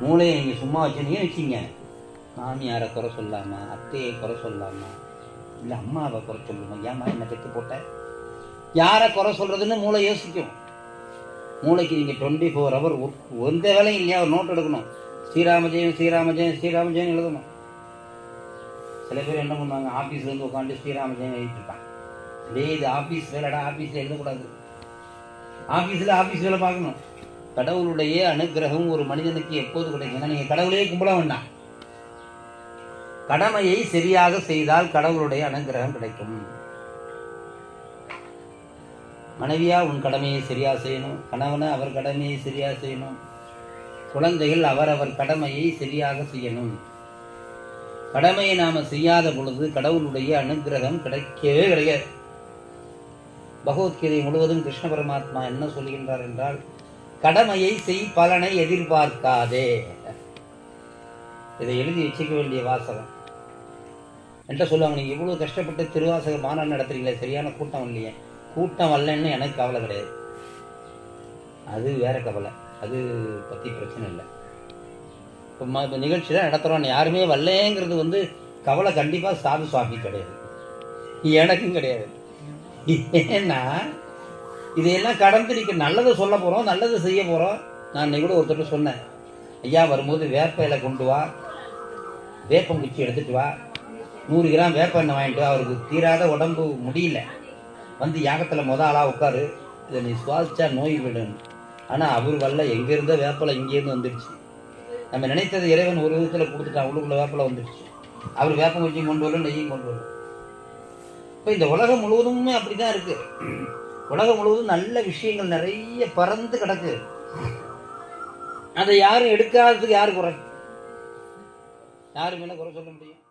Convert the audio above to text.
மூளையை நீங்கள் சும்மா வச்சுருந்தீங்கன்னு வச்சிங்க மாமியாரை குறை சொல்லாம? அத்தையை குறை சொல்லாம? இல்லை அம்மாவை குறை சொல்லுமா? ஏம்மா என்ன பெற்று போட்ட? யாரை குறை சொல்றதுன்னு மூளை யோசிக்கும். மூளைக்கு நீங்கள் டுவெண்ட்டி ஃபோர் ஹவர் எந்த வேலையும் இல்லையா? ஒரு நோட் எடுக்கணும். ஸ்ரீராம ஸ்ரீராமஜெயம் ஸ்ரீராமஜெயம் ஸ்ரீராம எழுதணும். சில பேர் என்ன பண்ணுவாங்க? ஆஃபீஸ்ல இருந்து உட்காந்து ஸ்ரீராமஜெயம் ஜெயம் எழுதிட்டு இது ஆஃபீஸ் வேலைடா ஆஃபீஸில் எழுதக்கூடாது. ஆஃபீஸில் ஆஃபீஸ் வேலை பார்க்கணும். கடவுளுடைய அனுக்கிரகம் ஒரு மனிதனுக்கு எப்போது கிடைக்கும் நீங்கள் கடவுளையே கும்பிட வேண்டாம். கடமையை சரியாக செய்தால் கடவுளுடைய அனுகிரகம் கிடைக்கும். மனைவியா உன் கடமையை சரியா செய்யணும். கணவனை அவர் கடமையை சரியா செய்யணும். குழந்தைகள் அவரவர் கடமையை சரியாக செய்யணும். கடமையை நாம செய்யாத பொழுது கடவுளுடைய அனுக்கிரகம் கிடைக்கவே கிடையாது. பகவத்கீதை முழுவதும் கிருஷ்ண பரமாத்மா என்ன சொல்கின்றார் என்றால் கடமையை செய் பலனை எதிர்பார்க்காதே. இதை எழுதி வச்சுக்க வேண்டிய வாசகம். என்கிட்ட சொல்லுவாங்க நீங்கள் இவ்வளவு கஷ்டப்பட்டு திருவாசக மாநாடு நடத்துறீங்களே சரியான கூட்டம் இல்லையே. கூட்டம் வரலன்னு எனக்கு கவலை கிடையாது. அது வேற கவலை. அது பத்தி பிரச்சனை இல்லை. இப்போ ம இப்போ நிகழ்ச்சி தான் நடத்துகிறோம் யாருமே வரலேங்கிறது வந்து கவலை கண்டிப்பாக சாது சுவாமி கிடையாது. எனக்கும் கிடையாது. ஏன்னா இதையெல்லாம் கடந்து நீங்க நல்லதை சொல்ல போகிறோம் நல்லதை செய்ய போகிறோம் நான் இன்னைக்கு கூட ஒருத்தர் சொன்னேன். ஐயா வரும்போது வேப்ப இலை கொண்டு வா. வேப்பங்குச்சி எடுத்துட்டு வா. நூறு கிராம் வேப்ப எண்ணெய் வாங்கிட்டு வா. அவருக்கு தீராத உடம்பு முடியல. வந்து யாகத்தில் முத ஆளாக உட்காரு. இதை நீ சுவாசிச்சா நோய் விடும். ஆனால் அவர் வரல. எங்கேருந்தோ வேப்பலை இங்கேருந்து வந்துடுச்சு நம்ம நினைத்தது இறைவன் ஒரு விதத்தில் கொடுத்துட்டான். உள்ளுக்குள்ள வேப்பலை வந்துடுச்சு அவர் வேப்பங்குச்சியும் கொண்டு வரல நெய்யும் கொண்டு வரல. இப்போ இந்த உலகம் முழுவதுமே அப்படிதான் இருக்குது உலகம் முழுவதும் நல்ல விஷயங்கள் நிறைய பறந்து கிடக்கு. அதை யாரும் எடுக்காததுக்கு யாரு குறை? யாரு என்ன குறை சொல்ல முடியும்?